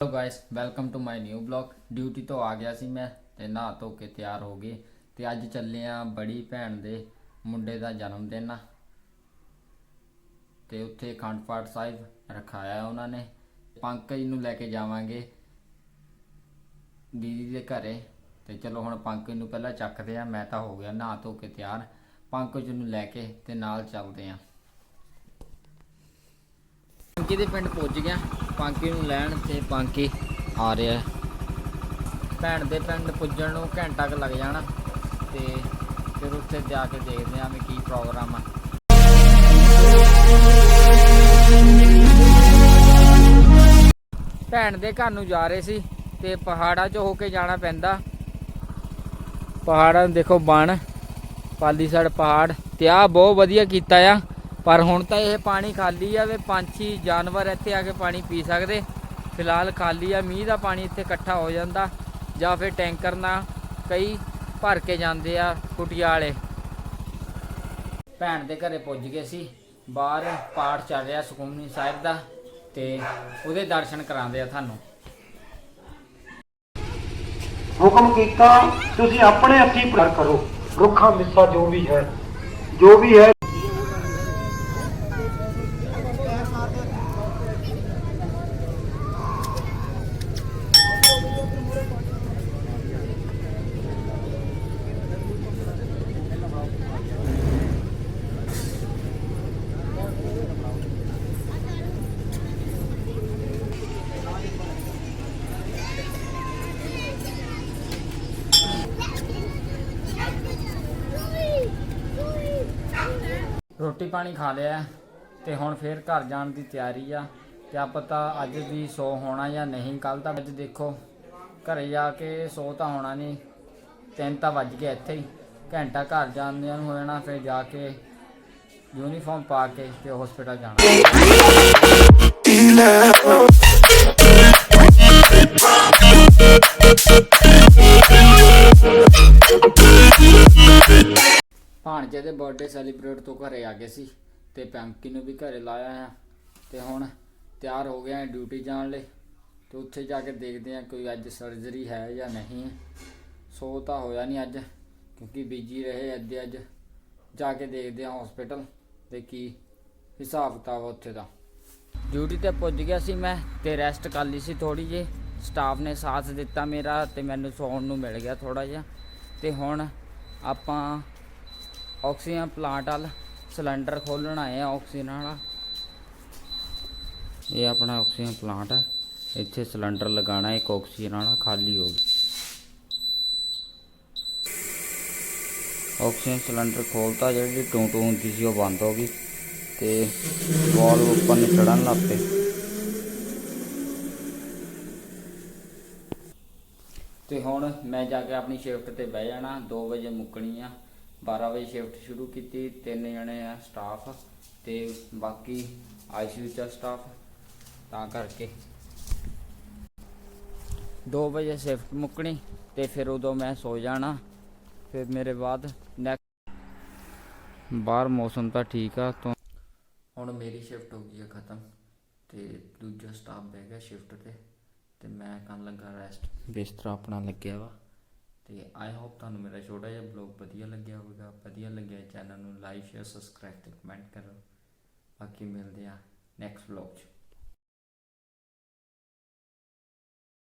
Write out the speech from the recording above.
Hello guys welcome to my new blog duty ਤੋਂ ਆ ਗਿਆ ਸੀ ਮੈਂ ਤੇ ਨਹਾ ਧੋ ਕੇ ਤਿਆਰ ਹੋ ਗਏ ਤੇ ਅੱਜ ਚੱਲੇ ਆ ਬੜੀ ਭੈਣ ਦੇ ਮੁੰਡੇ ਦਾ ਜਨਮ ਦਿਨ ਆ। ਤੇ ਉੱਥੇ ਅਖੰਡ ਪਾਠ ਸਾਹਿਬ ਰਖਾਇਆ ਉਹਨਾਂ ਨੇ। ਪੰਕਜ ਨੂੰ ਲੈ ਕੇ ਜਾਵਾਂਗੇ ਦੀਦੀ ਦੇ ਘਰੇ। ਤੇ ਚਲੋ ਹੁਣ ਪੰਕਜ ਨੂੰ ਪਹਿਲਾਂ ਚੱਕਦੇ ਆ, ਮੈਂ ਤਾਂ ਹੋ ਗਿਆ ਨਹਾ ਧੋ ਕੇ ਤਿਆਰ। ਪੰਕਜ ਨੂੰ ਲੈ ਕੇ ਤੇ ਨਾਲ ਚੱਲਦੇ ਆ। ਪੰਕੀ ਦੇ ਪਿੰਡ ਪੁੱਜ ਗਿਆ? ਪੰਕੀ ਨੂੰ ਲੈਣ ਤੇ ਪਾਂਕੀ ਆ ਰਿਹਾ ਹੈ। ਭੈਣ ਦੇ ਪਿੰਡ ਪੁੱਜਣ ਨੂੰ ਘੰਟਾ ਕੁ ਲੱਗ ਜਾਣਾ ਤੇ ਫਿਰ ਉੱਥੇ ਜਾ ਕੇ ਦੇਖਦੇ ਆਂ ਵੀ ਕੀ ਪ੍ਰੋਗਰਾਮ ਆ। ਭੈਣ ਦੇ ਘਰ ਨੂੰ ਜਾ ਰਹੇ ਸੀ ਤੇ ਪਹਾੜਾਂ 'ਚ ਹੋ ਕੇ ਜਾਣਾ ਪੈਂਦਾ। ਪਹਾੜਾਂ ਨੂੰ ਦੇਖੋ ਬਣ ਪਾਲੀ ਸਾਈਡ ਪਹਾੜ, ਤੇ ਆ ਬਹੁਤ ਵਧੀਆ ਕੀਤਾ ਆ। ਪਰ ਹੁਣ ਤਾਂ ਇਹ ਪਾਣੀ ਖਾਲੀ ਆ ਵੇ, ਪੰਛੀ, ਜਾਨਵਰ ਇੱਥੇ ਆ ਕੇ ਪਾਣੀ ਪੀ ਸਕਦੇ। ਫਿਲਹਾਲ ਖਾਲੀ ਆ, ਮੀਂਹ ਦਾ ਪਾਣੀ ਇੱਥੇ ਇਕੱਠਾ ਹੋ ਜਾਂਦਾ। ਜਾਂ ਫਿਰ ਟੈਂਕਰ ਨਾਲ ਕਈ ਭਰ ਕੇ ਜਾਂਦੇ ਆ ਕੁਟਿਆ ਵਾਲੇ ਭੈਣ ਦੇ ਘਰੇ ਪੁੱਜ ਗਏ ਸੀ। ਬਾਹਰ ਪਾਠ ਚੱਲ ਰਿਹਾ ਸੁਖਮਨੀ ਸਾਹਿਬ ਦਾ ਤੇ ਉਹਦੇ ਦਰਸ਼ਨ ਕਰਾਉਂਦੇ ਆ ਤੁਹਾਨੂੰ। ਹੁਕਮ ਕੀਤਾ, ਤੁਸੀਂ ਆਪਣੇ ਹੱਥੀਂ ਪ੍ਰਾਰ ਕਰੋ। ਰੁੱਖਾਂ ਮਿੱਸਾ ਜੋ ਵੀ ਹੈ, ਜੋ ਵੀ ਹੈ ਰੋਟੀ ਪਾਣੀ ਖਾ ਲਿਆ ਹੈ ਤੇ ਹੁਣ ਫੇਰ ਘਰ ਜਾਣ ਦੀ ਤਿਆਰੀ ਆ। ਕਿਆ ਪਤਾ ਅੱਜ ਵੀ ਸੋ ਹੋਣਾ ਜਾਂ ਨਹੀਂ ਕੱਲ ਤਾਂ ਅੱਜ ਦੇਖੋ, ਘਰੇ ਜਾ ਕੇ ਸੋ ਤਾਂ ਹੋਣਾ ਨਹੀਂ, ਤਿੰਨ ਤਾਂ ਵੱਜ ਗਏ ਇੱਥੇ ਹੀ। ਘੰਟਾ ਘਰ ਜਾਂਦਿਆਂ ਨੂੰ ਹੋ ਜਾਣਾ, ਫਿਰ ਜਾ ਕੇ ਯੂਨੀਫਾਰਮ ਪਾ ਕੇ ਤੇ ਹਸਪੀਟਲ ਜਾਣਾ। ਬਰਥਡੇ ਸੈਲੀਬ੍ਰੇਟ ਤੋਂ ਘਰੇ ਆ ਗਏ ਸੀ ਤੇ ਪੈਂਕੀ ਨੂੰ ਵੀ ਘਰੇ ਲਾਇਆ ਆ। ਤੇ ਹੁਣ ਤਿਆਰ ਹੋ ਗਏ ਆ ਡਿਊਟੀ ਜਾਣ ਲਈ ਤੇ ਉੱਥੇ ਜਾ ਕੇ ਦੇਖਦੇ ਆ ਕੋਈ ਅੱਜ ਸਰਜਰੀ ਹੈ ਜਾਂ ਨਹੀਂ। ਸੋ ਤਾਂ ਹੋਇਆ ਨਹੀਂ ਅੱਜ, ਕਿਉਂਕਿ ਬਿਜ਼ੀ ਰਹੇ ਅੱਧੇ ਅੱਜ। ਜਾ ਕੇ ਦੇਖਦੇ ਆ ਹਸਪੀਟਲ ਤੇ ਕੀ ਹਿਸਾਬ ਕਿਤਾਬ ਉੱਥੇ ਦਾ। ਡਿਊਟੀ ਤੇ ਪੁੱਜ ਗਿਆ ਸੀ ਮੈਂ ਤੇ ਰੈਸਟ ਕਰ ਲਈ ਸੀ ਥੋੜੀ ਜਿਹੀ। ਸਟਾਫ ਨੇ ਸਾਥ ਦਿੱਤਾ ਮੇਰਾ ਤੇ ਮੈਨੂੰ ਸੌਣ ਨੂੰ ਮਿਲ ਗਿਆ ਥੋੜਾ ਜਿਹਾ। ਤੇ ਹੁਣ ਆਪਾਂ ਆਕਸੀਜਨ ਪਲਾਂਟ ਵਾਲ ਸਿਲੰਡਰ ਖੋਲਣ ਆਏ ਆਕਸੀਜਨ ਵਾਲਾ ਇਹ ਆਪਣਾ ਆਕਸੀਜਨ ਪਲਾਂਟ ਹੈ ਇੱਥੇ ਸਿਲੰਡਰ ਲਗਾਣਾ ਇੱਕ ਆਕਸੀਜਨ ਵਾਲਾ ਖਾਲੀ ਹੋ ਗਿਆ ਆਕਸੀਜਨ ਸਿਲੰਡਰ ਖੋਲਤਾ ਜਿਹੜੀ ਟੂ ਟੂ ਹੁੰਦੀ ਸੀ ਉਹ ਬੰਦ ਹੋ ਗਈ ਤੇ ਵਾਲਵ ਉੱਪਰ ਨੂੰ ਚੜਨ ਲੱਗ ਪਏ। ਤੇ ਹੁਣ ਮੈਂ ਜਾ ਕੇ ਆਪਣੀ ਸ਼ਿਫਟ ਤੇ ਬਹਿ ਜਾਣਾ 2 ਵਜੇ ਮੁੱਕਣੀ ਆ। 12 ਵਜੇ ਸ਼ਿਫਟ ਸ਼ੁਰੂ ਕੀਤੀ, ਤਿੰਨ ਜਣੇ ਆ ਸਟਾਫ ਤੇ ਬਾਕੀ ਆਈਸੀਯੂ ਚ ਸਟਾਫ ਤਾਂ ਕਰਕੇ। 2 ਵਜੇ ਸ਼ਿਫਟ ਮੁੱਕਣੀ, ਤੇ ਫਿਰ ਉਦੋਂ ਮੈਂ ਸੋ ਜਾਣਾ, ਫਿਰ ਮੇਰੇ ਬਾਅਦ ਨੈਕਸਟ ਬਾਹਰ ਮੌਸਮ ਤਾਂ ਠੀਕ ਆ, ਤੋਂ ਹੁਣ ਮੇਰੀ ਸ਼ਿਫਟ ਹੋ ਗਈ ਆ ਖਤਮ, ਤੇ ਦੂਜਾ ਸਟਾਫ ਬਹਿ ਗਿਆ ਸ਼ਿਫਟ ਤੇ ਤੇ ਮੈਂ ਕਰਨ ਲੱਗਾ ਰੈਸਟ ਬਿਸਤਰਾ ਆਪਣਾ ਲੱਗਿਆ ਵਾ। ਤੇ ਆਈ ਹੋਪ ਤੁਹਾਨੂੰ ਮੇਰਾ ਛੋਟਾ ਜਿਹਾ ਬਲੌਗ ਵਧੀਆ ਲੱਗਿਆ ਹੋਵੇਗਾ। ਵਧੀਆ ਲੱਗਿਆ ਚੈਨਲ ਨੂੰ ਲਾਈਕ ਸ਼ੇਅਰ ਸਬਸਕ੍ਰਾਈਬ ਤੇ ਕਮੈਂਟ ਕਰੋ। ਬਾਕੀ ਮਿਲਦੇ ਆ ਨੈਕਸਟ ਬਲੌਗ 'ਚ।